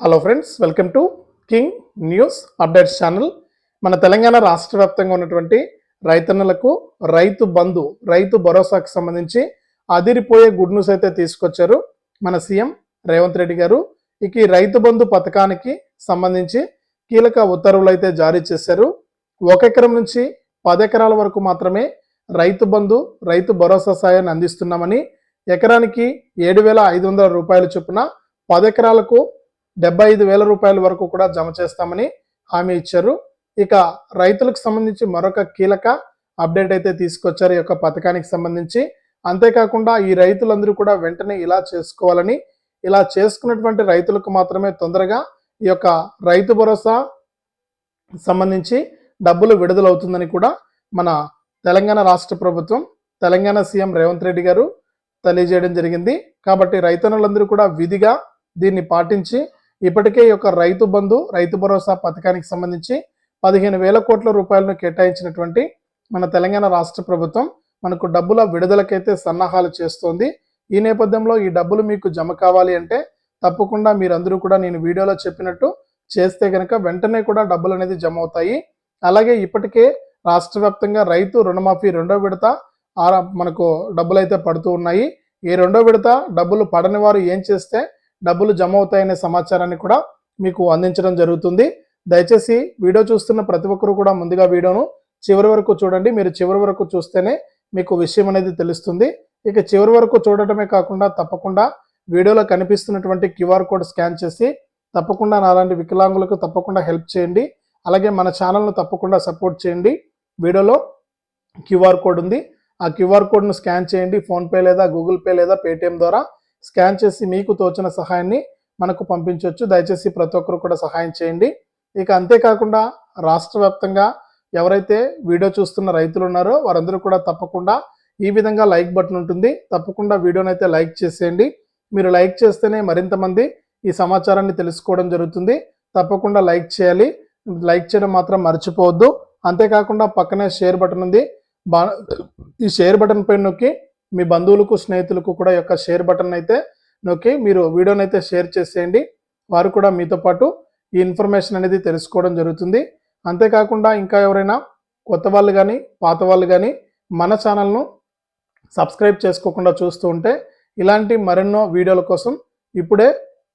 Hello friends welcome to king news updates channel మన తెలంగాణ రాష్ట్ర వ్యాప్తంగా ఉన్నటువంటి రైతన్నలకు రైతు బంధు రైతు భరోసాకు సంబంధించి అదిరిపోయే గుడ్ న్యూస్ అయితే తీసుకొచ్చారు మన సీఎం రేవంత్ రెడ్డి గారు. ఇక ఈ రైతు బంధు పథకానికి సంబంధించి కీలక ఉత్తర్వులు అయితే జారీ చేశారు. ఒక ఎకరం నుంచి పది ఎకరాల వరకు మాత్రమే రైతు బంధు రైతు భరోసా సాయాన్ని అందిస్తున్నామని ఎకరానికి ఏడు వేల ఐదు వందల రూపాయల చొప్పున పది ఎకరాలకు డెబ్బై ఐదు వేల రూపాయల వరకు కూడా జమ చేస్తామని హామీ ఇచ్చారు. ఇక రైతులకు సంబంధించి మరొక కీలక అప్డేట్ అయితే తీసుకొచ్చారు ఈ యొక్క పథకానికి సంబంధించి. అంతేకాకుండా ఈ రైతులందరూ కూడా వెంటనే ఇలా చేసుకోవాలని ఇలా చేసుకున్నటువంటి రైతులకు మాత్రమే తొందరగా ఈ యొక్క రైతు భరోసా సంబంధించి డబ్బులు విడుదలవుతుందని కూడా మన తెలంగాణ రాష్ట్ర ప్రభుత్వం తెలంగాణ సీఎం రేవంత్ రెడ్డి గారు తెలియజేయడం జరిగింది. కాబట్టి రైతన్నులందరూ కూడా విధిగా దీన్ని పాటించి ఇప్పటికే ఈ యొక్క రైతు బంధు రైతు భరోసా పథకానికి సంబంధించి పదిహేను వేల కోట్ల రూపాయలను కేటాయించినటువంటి మన తెలంగాణ రాష్ట్ర ప్రభుత్వం మనకు డబ్బుల విడుదలకైతే సన్నాహాలు చేస్తోంది. ఈ నేపథ్యంలో ఈ డబ్బులు మీకు జమ కావాలి అంటే తప్పకుండా మీరందరూ కూడా నేను వీడియోలో చెప్పినట్టు చేస్తే కనుక వెంటనే కూడా డబ్బులు అనేది జమ అవుతాయి. అలాగే ఇప్పటికే రాష్ట్ర వ్యాప్తంగా రైతు రుణమాఫీ రెండో విడత మనకు డబ్బులు అయితే పడుతూ ఉన్నాయి. ఈ రెండో విడత డబ్బులు పడని వారు ఏం చేస్తే డబ్బులు జమ అవుతాయనే సమాచారాన్ని కూడా మీకు అందించడం జరుగుతుంది. దయచేసి వీడియో చూస్తున్న ప్రతి ఒక్కరు కూడా ముందుగా వీడియోను చివరి వరకు చూడండి. మీరు చివరి వరకు చూస్తేనే మీకు విషయం అనేది తెలుస్తుంది. ఇక చివరి వరకు చూడటమే కాకుండా తప్పకుండా వీడియోలో కనిపిస్తున్నటువంటి క్యూఆర్ కోడ్ స్కాన్ చేసి తప్పకుండా నాలాంటి వికలాంగులకు తప్పకుండా హెల్ప్ చేయండి. అలాగే మన ఛానల్ను తప్పకుండా సపోర్ట్ చేయండి. వీడియోలో క్యూఆర్ కోడ్ ఉంది. ఆ క్యూఆర్ కోడ్ను స్కాన్ చేయండి. ఫోన్పే లేదా గూగుల్ పే లేదా పేటిఎం ద్వారా స్కాన్ చేసి మీకు తోచిన సహాయాన్ని మనకు పంపించవచ్చు దయచేసి ప్రతి ఒక్కరు కూడా సహాయం చేయండి. ఇక అంతేకాకుండా రాష్ట్ర వ్యాప్తంగా ఎవరైతే వీడియో చూస్తున్న రైతులు ఉన్నారో వారందరూ కూడా తప్పకుండా ఈ విధంగా లైక్ బటన్ ఉంటుంది. తప్పకుండా వీడియోని అయితే లైక్ చేసేయండి. మీరు లైక్ చేస్తేనే మరింత మంది ఈ సమాచారాన్ని తెలుసుకోవడం జరుగుతుంది. తప్పకుండా లైక్ చేయాలి. లైక్ చేయడం మాత్రం మర్చిపోవద్దు. అంతేకాకుండా పక్కనే షేర్ బటన్ ఉంది. బా ఈ షేర్ బటన్ పైన నొక్కి మీ బంధువులకు స్నేహితులకు కూడా యొక్క షేర్ బటన్ అయితే నొక్కి మీరు వీడియోని అయితే షేర్ చేసేయండి. వారు కూడా మీతో పాటు ఈ ఇన్ఫర్మేషన్ అనేది తెలుసుకోవడం జరుగుతుంది. అంతేకాకుండా ఇంకా ఎవరైనా కొత్త వాళ్ళు కానీ పాత వాళ్ళు కానీ మన ఛానల్ను సబ్స్క్రైబ్ చేసుకోకుండా చూస్తూ ఉంటే ఇలాంటి మరెన్నో వీడియోల కోసం ఇప్పుడే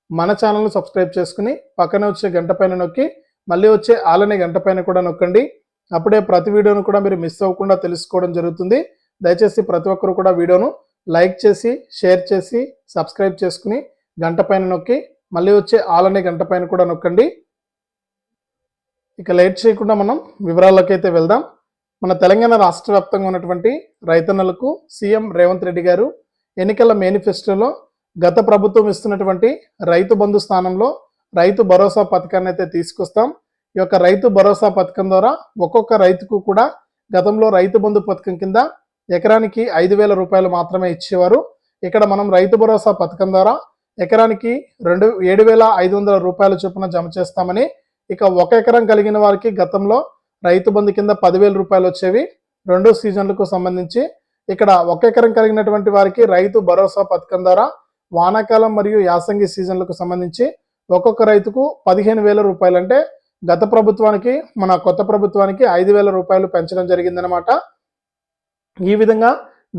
మన ఛానల్ను సబ్స్క్రైబ్ చేసుకుని పక్కనే వచ్చే గంట పైన నొక్కి మళ్ళీ వచ్చే ఆలనే గంట పైన కూడా నొక్కండి. అప్పుడే ప్రతి వీడియోను కూడా మీరు మిస్ అవ్వకుండా తెలుసుకోవడం జరుగుతుంది. దయచేసి ప్రతి ఒక్కరు కూడా వీడియోను లైక్ చేసి షేర్ చేసి సబ్స్క్రైబ్ చేసుకుని గంట పైన నొక్కి మళ్ళీ వచ్చే ఆలనే గంట పైన కూడా నొక్కండి. ఇక లేట్ చేయకుండా మనం వివరాల్లోకి అయితే వెళ్దాం. మన తెలంగాణ రాష్ట్ర వ్యాప్తంగా ఉన్నటువంటి రైతన్నలకు సీఎం రేవంత్ రెడ్డి గారు ఎన్నికల మేనిఫెస్టోలో గత ప్రభుత్వం ఇస్తున్నటువంటి రైతు బంధు స్థానంలో రైతు భరోసా పథకాన్ని అయితే తీసుకొస్తాం. ఈ యొక్క రైతు భరోసా పథకం ద్వారా ఒక్కొక్క రైతుకు కూడా గతంలో రైతు బంధు పథకం కింద ఎకరానికి ఐదు వేల రూపాయలు మాత్రమే ఇచ్చేవారు. ఇక్కడ మనం రైతు భరోసా పథకం ద్వారా ఎకరానికి రెండు ఏడు వేల ఐదు వందల రూపాయల చొప్పున జమ చేస్తామని ఇక ఒక ఎకరం కలిగిన వారికి గతంలో రైతు బంధు కింద పదివేల రూపాయలు వచ్చేవి. రెండు సీజన్లకు సంబంధించి ఇక్కడ ఒక ఎకరం కలిగినటువంటి వారికి రైతు భరోసా పథకం ద్వారా వానాకాలం మరియు యాసంగి సీజన్లకు సంబంధించి ఒక్కొక్క రైతుకు పదిహేను వేల రూపాయలు అంటే గత ప్రభుత్వానికి మన కొత్త ప్రభుత్వానికి ఐదు వేల రూపాయలు పెంచడం జరిగిందనమాట ఈ విధంగా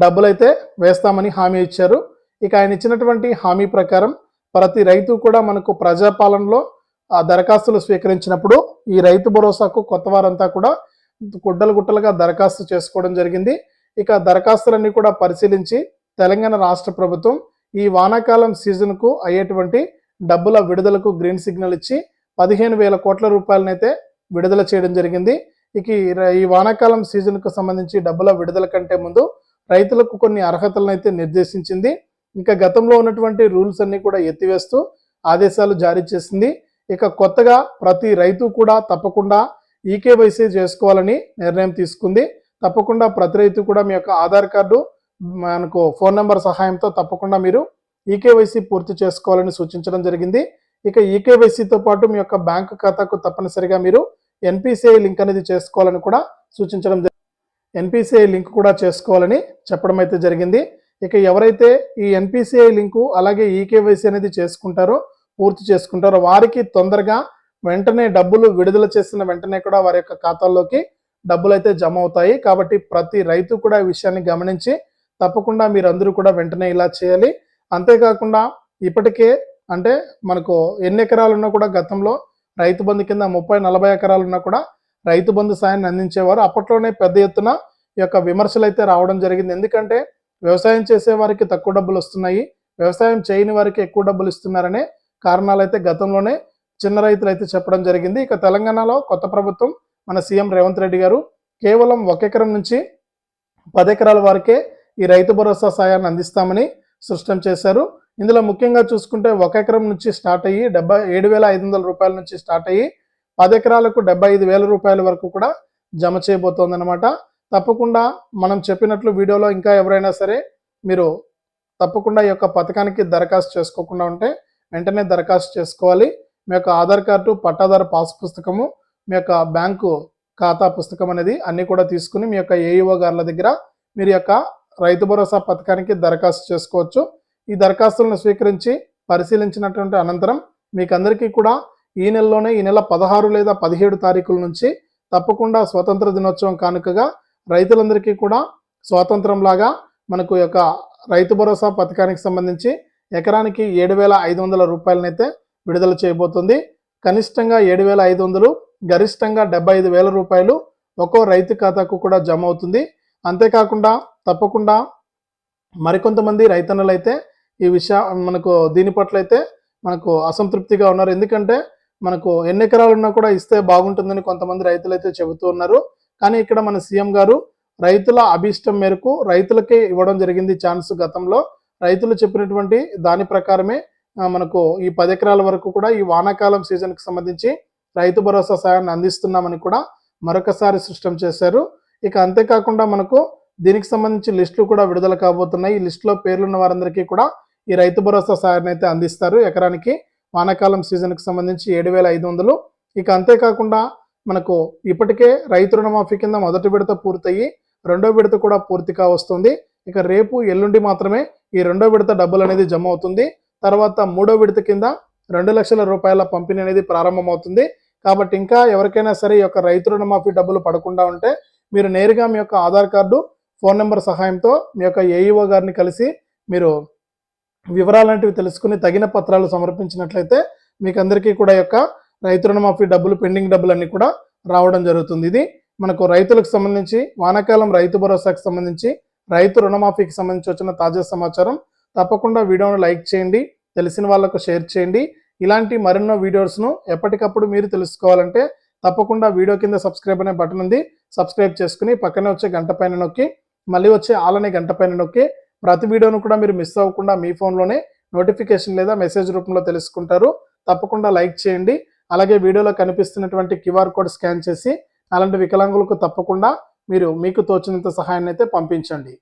డబ్బులైతే వేస్తామని హామీ ఇచ్చారు. ఇక ఆయన ఇచ్చినటువంటి హామీ ప్రకారం ప్రతి రైతు కూడా మనకు ప్రజాపాలనలో ఆ దరఖాస్తులు స్వీకరించినప్పుడు ఈ రైతు భరోసాకు కొత్త వారంతా కూడా గుడ్డలు గుట్టలుగా దరఖాస్తు చేసుకోవడం జరిగింది. ఇక దరఖాస్తులన్నీ కూడా పరిశీలించి తెలంగాణ రాష్ట్ర ప్రభుత్వం ఈ వానాకాలం సీజన్కు అయ్యేటువంటి డబ్బుల విడుదలకు గ్రీన్ సిగ్నల్ ఇచ్చి పదిహేను వేల కోట్ల రూపాయలనైతే విడుదల చేయడం జరిగింది. ఇక ఈ ర- ఈ వానాకాలం సీజన్కు సంబంధించి డబ్బుల విడుదల కంటే ముందు రైతులకు కొన్ని అర్హతలను అయితే నిర్దేశించింది. ఇంకా గతంలో ఉన్నటువంటి రూల్స్ అన్ని కూడా ఎత్తివేస్తూ ఆదేశాలు జారీ చేసింది. ఇక కొత్తగా ప్రతి రైతు కూడా తప్పకుండా ఈకేవైసీ చేసుకోవాలని నిర్ణయం తీసుకుంది. తప్పకుండా ప్రతి రైతు కూడా మీ యొక్క ఆధార్ కార్డు మనకు ఫోన్ నెంబర్ సహాయంతో తప్పకుండా మీరు ఈకేవైసీ పూర్తి చేసుకోవాలని సూచించడం జరిగింది. ఇక ఈకేవైసీతో పాటు మీ యొక్క బ్యాంకు ఖాతాకు తప్పనిసరిగా మీరు ఎన్పిసిఐ లింక్ అనేది చేసుకోవాలని కూడా సూచించడం జరిగింది. ఎన్పిసిఐ లింక్ కూడా చేసుకోవాలని చెప్పడం అయితే జరిగింది. ఇక ఎవరైతే ఈ ఎన్పిసిఐ లింకు అలాగే ఈకేవైసీ అనేది చేసుకుంటారో పూర్తి చేసుకుంటారో వారికి తొందరగా వెంటనే డబ్బులు విడుదల చేసిన వెంటనే కూడా వారి యొక్క ఖాతాల్లోకి డబ్బులు అయితే జమ అవుతాయి. కాబట్టి ప్రతి రైతు కూడా ఈ విషయాన్ని గమనించి తప్పకుండా మీరందరూ కూడా వెంటనే ఇలా చేయాలి. అంతేకాకుండా ఇప్పటికే అంటే మనకు ఎన్ని ఎకరాలున్నా కూడా గతంలో రైతు బంధు కింద ముప్పై నలభై ఎకరాలు ఉన్నా కూడా రైతు బంధు సాయాన్ని అందించేవారు. అప్పట్లోనే పెద్ద ఎత్తున ఈ యొక్క విమర్శలు అయితే రావడం జరిగింది. ఎందుకంటే వ్యవసాయం చేసే వారికి తక్కువ డబ్బులు వస్తున్నాయి. వ్యవసాయం చేయని వారికి ఎక్కువ డబ్బులు ఇస్తున్నారనే కారణాలు అయితే గతంలోనే చిన్న రైతులు అయితే చెప్పడం జరిగింది. ఇక తెలంగాణలో కొత్త ప్రభుత్వం మన సీఎం రేవంత్ రెడ్డి గారు కేవలం ఒక ఎకరం నుంచి పది ఎకరాల వరకే ఈ రైతు భరోసా సాయాన్ని అందిస్తామని స్పష్టం చేశారు. ఇందులో ముఖ్యంగా చూసుకుంటే ఒక ఎకరం నుంచి స్టార్ట్ అయ్యి డెబ్బై ఏడు వేల ఐదు వందల రూపాయల నుంచి స్టార్ట్ అయ్యి పది ఎకరాలకు డెబ్బై ఐదు వేల రూపాయల వరకు కూడా జమ చేయబోతోంది అనమాట తప్పకుండా మనం చెప్పినట్లు వీడియోలో ఇంకా ఎవరైనా సరే మీరు తప్పకుండా ఈ యొక్క పథకానికి దరఖాస్తు చేసుకోకుండా ఉంటే వెంటనే దరఖాస్తు చేసుకోవాలి. మీ యొక్క ఆధార్ కార్డు పట్టాదారు పాస్ పుస్తకము మీ యొక్క బ్యాంకు ఖాతా పుస్తకం అనేది అన్నీ కూడా తీసుకుని మీ యొక్క ఏఈఓ గారుల దగ్గర మీరు యొక్క రైతు భరోసా పథకానికి దరఖాస్తు చేసుకోవచ్చు. ఈ దరఖాస్తులను స్వీకరించి పరిశీలించినటువంటి అనంతరం మీకు అందరికీ కూడా ఈ నెలలోనే ఈ నెల పదహారు లేదా పదిహేడు తారీఖుల నుంచి తప్పకుండా స్వాతంత్ర దినోత్సవం కానుకగా రైతులందరికీ కూడా స్వాతంత్రం లాగా మనకు యొక్క రైతు భరోసా పథకానికి సంబంధించి ఎకరానికి ఏడు వేల ఐదు వందల రూపాయలనైతే విడుదల చేయబోతుంది. కనిష్టంగా ఏడు వేల ఐదు వందలు గరిష్టంగా డెబ్బై ఐదు వేల రూపాయలు ఒక్కో రైతు ఖాతాకు కూడా జమ అవుతుంది. అంతేకాకుండా తప్పకుండా మరికొంతమంది రైతన్నలైతే ఈ విషయ మనకు దీని పట్ల అయితే మనకు అసంతృప్తిగా ఉన్నారు. ఎందుకంటే మనకు ఎన్ని ఎకరాలు ఉన్నా కూడా ఇస్తే బాగుంటుందని కొంతమంది రైతులు అయితే చెబుతూ ఉన్నారు. కానీ ఇక్కడ మన సీఎం గారు రైతుల అభీష్టం మేరకు రైతులకే ఇవ్వడం జరిగింది ఛాన్స్ గతంలో. రైతులు చెప్పినటువంటి దాని ప్రకారమే మనకు ఈ పది ఎకరాల వరకు కూడా ఈ వానాకాలం సీజన్కి సంబంధించి రైతు భరోసా సాయాన్ని అందిస్తున్నామని కూడా మరొకసారి స్పష్టం చేశారు. ఇక అంతేకాకుండా మనకు దీనికి సంబంధించి లిస్టులు కూడా విడుదల కాబోతున్నాయి. ఈ లిస్టులో పేర్లున్న వారందరికీ కూడా ఈ రైతు భరోసా సాయాన్ని అయితే అందిస్తారు. ఎకరానికి వానాకాలం సీజన్కి సంబంధించి ఏడు వేల ఐదు వందలు. ఇక అంతేకాకుండా మనకు ఇప్పటికే రైతు రుణమాఫీ కింద మొదటి విడత పూర్తయ్యి రెండో విడత కూడా పూర్తిగా వస్తుంది ఇక రేపు ఎల్లుండి మాత్రమే ఈ రెండో విడత డబ్బులు అనేది జమ అవుతుంది తర్వాత మూడో విడత కింద రెండు లక్షల రూపాయల పంపిణీ అనేది ప్రారంభమవుతుంది. కాబట్టి ఇంకా ఎవరికైనా సరే ఈ యొక్క రైతు రుణమాఫీ డబ్బులు పడకుండా ఉంటే మీరు నేరుగా మీ యొక్క ఆధార్ కార్డు ఫోన్ నెంబర్ సహాయంతో మీ యొక్క ఏఈఓ గారిని కలిసి మీరు వివరాలంటివి తెలుసుకుని తగిన పత్రాలు సమర్పించినట్లయితే మీకు అందరికీ కూడా యొక్క రైతు రుణమాఫీ డబ్బులు పెండింగ్ డబ్బులన్నీ కూడా రావడం జరుగుతుంది. ఇది మనకు రైతులకు సంబంధించి వానాకాలం రైతు భరోసాకు సంబంధించి రైతు రుణమాఫీకి సంబంధించి వచ్చిన తాజా సమాచారం. తప్పకుండా వీడియోను లైక్ చేయండి తెలిసిన వాళ్ళకు షేర్ చేయండి. ఇలాంటి మరెన్నో వీడియోస్ను ఎప్పటికప్పుడు మీరు తెలుసుకోవాలంటే తప్పకుండా వీడియో కింద సబ్స్క్రైబ్ అనే బటన్ ఉంది. సబ్స్క్రైబ్ చేసుకుని పక్కనే వచ్చే గంట పైన నొక్కి మళ్ళీ వచ్చే ఆలనే గంట పైన నొక్కి ప్రతి వీడియోను కూడా మీరు మిస్ అవ్వకుండా మీ ఫోన్లోనే నోటిఫికేషన్ లేదా మెసేజ్ రూపంలో తెలుసుకుంటారు. తప్పకుండా లైక్ చేయండి. అలాగే వీడియోలో కనిపిస్తున్నటువంటి క్యూఆర్ కోడ్ స్కాన్ చేసి అలాంటి వికలాంగులకు తప్పకుండా మీరు మీకు తోచినంత సహాయాన్ని అయితే పంపించండి.